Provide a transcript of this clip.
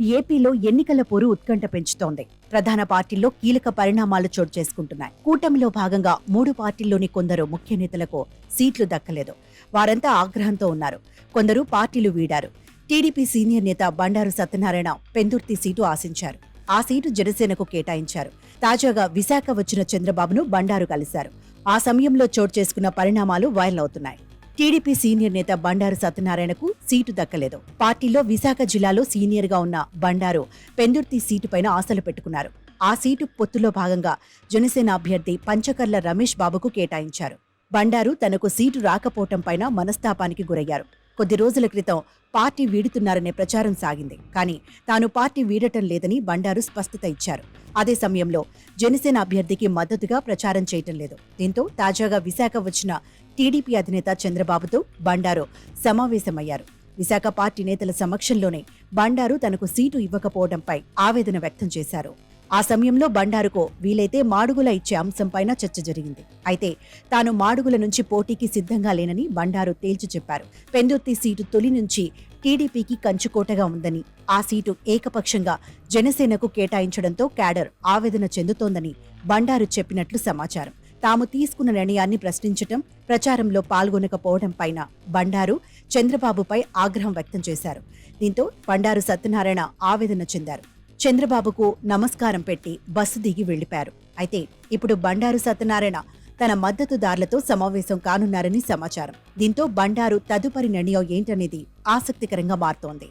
ఏపీలో ఎన్నికల పోరు ఉత్కంఠ పెంచుతోంది. ప్రధాన పార్టీల్లో కీలక పరిణామాలు చోటు చేసుకుంటున్నాయి. కూటమిలో భాగంగా మూడు పార్టీల్లోని కొందరు ముఖ్య నేతలకు సీట్లు దక్కలేదు. వారంతా ఆగ్రహంతో ఉన్నారు. కొందరు పార్టీలు వీడారు. టీడీపీ సీనియర్ నేత బండారు సత్యనారాయణ పెందుర్తి సీటు ఆశించారు. ఆ సీటు జనసేనకు కేటాయించారు. తాజాగా విశాఖ వచ్చిన చంద్రబాబును బండారు కలిశారు. ఆ సమయంలో చోటు చేసుకున్న పరిణామాలు వైరల్ అవుతున్నాయి. టీడీపీ సీనియర్ నేత బండారు సత్యనారాయణకు సీటు దక్కలేదు. పార్టీలో విశాఖ జిల్లాలో సీనియర్గా ఉన్న బండారు పెందుర్తి సీటుపైన ఆశలు పెట్టుకున్నారు. ఆ సీటు పొత్తులో భాగంగా జనసేన అభ్యర్థి పంచకర్ల రమేష్ బాబుకు కేటాయించారు. బండారు తనకు సీటు రాకపోవటం పైన మనస్తాపానికి గురయ్యారు. కొద్ది రోజుల క్రితం పార్టీ వీడుతున్నారనే ప్రచారం సాగింది. కానీ తాను పార్టీ వీడటం లేదని బండారు స్పష్టత ఇచ్చారు. అదే సమయంలో జనసేన అభ్యర్థికి మద్దతుగా ప్రచారం చేయటం లేదు. దీంతో తాజాగా విశాఖ వచ్చిన టీడీపీ అధినేత చంద్రబాబుతో బండారు సమావేశమయ్యారు. విశాఖ పార్టీ నేతల సమక్షంలోనే బండారు తనకు సీటు ఇవ్వకపోవడంపై ఆవేదన వ్యక్తం చేశారు. ఆ సమయంలో బండారుకు వీలైతే మాడుగుల ఇచ్చే అంశంపైన చర్చ జరిగింది. అయితే తాను మాడుగుల నుంచి పోటీకి సిద్ధంగా లేనని బండారు తేల్చి చెప్పారు. పెందుర్తి సీటు తొలి నుంచి టీడీపీకి కంచుకోటగా ఉందని ఆ సీటు ఏకపక్షంగా జనసేనకు కేటాయించడంతో క్యాడర్ ఆవేదన చెందుతోందని బండారు చెప్పినట్లు సమాచారం. తాము తీసుకున్న నిర్ణయాన్ని ప్రశ్నించటం ప్రచారంలో పాల్గొనకపోవడం పైన బండారు చంద్రబాబుపై ఆగ్రహం వ్యక్తం చేశారు. దీంతో బండారు సత్యనారాయణ ఆవేదన చెందారు. చంద్రబాబుకు నమస్కారం పెట్టి బస్సు దిగి వెళ్ళిపారు అయితే ఇప్పుడు బండారు సత్యనారాయణ తన మద్దతుదారులతో సమావేశం కానున్నారని సమాచారం. దీంతో బండారు తదుపరి నిర్ణయం ఏంటనేది ఆసక్తికరంగా మారుతోంది.